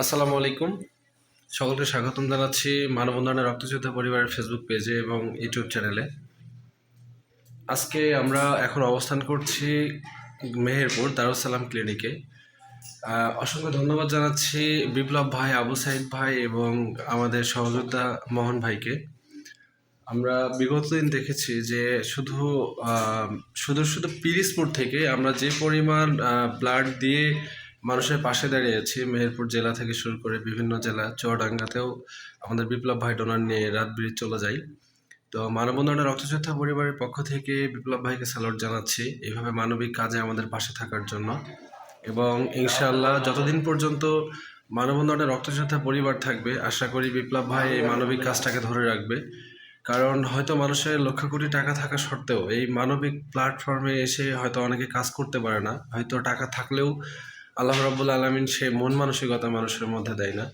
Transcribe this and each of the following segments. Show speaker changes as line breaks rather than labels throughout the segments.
আসসালামু আলাইকুম। সকলকে স্বাগতম জানাচ্ছি মানব উন্নয়নের রক্তযোদ্ধা পরিবারের ফেসবুক পেজে এবং ইউটিউব চ্যানেলে আজকে আমরা এখন অবস্থান করছি মেহেরপুর দারুসালাম ক্লিনিকে অসংখ্য ধন্যবাদ জানাচ্ছি বিপ্লব ভাই, আবু সাইদ ভাই এবং আমাদের সহযোদ্ধা মোহন ভাইকে। আমরা বিগত দিন দেখেছি যে শুধু শুধু শুধু পিরিসপুর থেকে আমরা যে পরিমাণ ব্লাড দিয়ে মানুষের পাশে দাঁড়িয়েছি মেহেরপুর জেলা থেকে শুরু করে বিভিন্ন জেলা, চুয়াডাঙ্গাতেও আমাদের বিপ্লব ভাই ডোনার নিয়ে রাত ব্রিজ চলে যাই। তো মানববন্ধনের রক্তযোদ্ধা পরিবারের পক্ষ থেকে বিপ্লব ভাইকে স্যালুট জানাচ্ছি এইভাবে মানবিক কাজে আমাদের পাশে থাকার জন্য। এবং ইনশাআল্লাহ যতদিন পর্যন্ত মানববন্ধনের রক্তযোদ্ধা পরিবার থাকবে, আশা করি বিপ্লব ভাই এই মানবিক কাজটাকে ধরে রাখবে। কারণ হয়তো মানুষের লক্ষ কোটি টাকা থাকা সত্ত্বেও এই মানবিক প্ল্যাটফর্মে এসে হয়তো অনেকে কাজ করতে পারে না। হয়তো টাকা থাকলেও আল্লাহ রাব্বুল আলমিন সে মন মানসিকতা মানুষের মধ্যে দেয় না।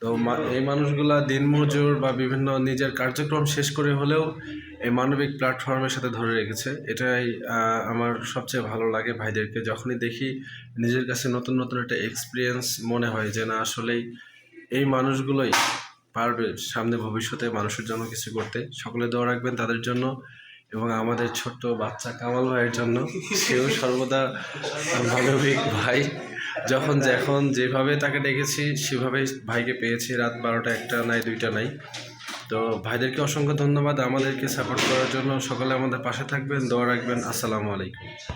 তো এই মানুষগুলা দিনমজুর বা বিভিন্ন নিজের কার্যক্রম শেষ করে হলেও এই মানবিক প্ল্যাটফর্মের সাথে ধরে রেখেছে। এটাই আমার সবচেয়ে ভালো লাগে ভাইদেরকে। যখনই দেখি নিজের কাছে নতুন নতুন একটা এক্সপিরিয়েন্স মনে হয় যে না, আসলেই এই মানুষগুলোই পারবে সামনে ভবিষ্যতে মানুষের জন্য কিছু করতে। সকলে দোয়া রাখবেন তাদের জন্য এবং আমাদের ছোট্ট বাচ্চা কামাল ভাইয়ের জন্য। সেও সর্বদা মানবিক ভাই। যখন যখন যেভাবে তাকে ডেকেছি, সেভাবেই ভাইকে পেয়েছি। রাত বারোটা একটা নাই, দুইটা নাই। তো ভাইদেরকে অসংখ্য ধন্যবাদ। আমাদেরকে সাপোর্ট করার জন্য সকলে আমাদের পাশে থাকবেন, দোয়া রাখবেন। আসসালামু আলাইকুম।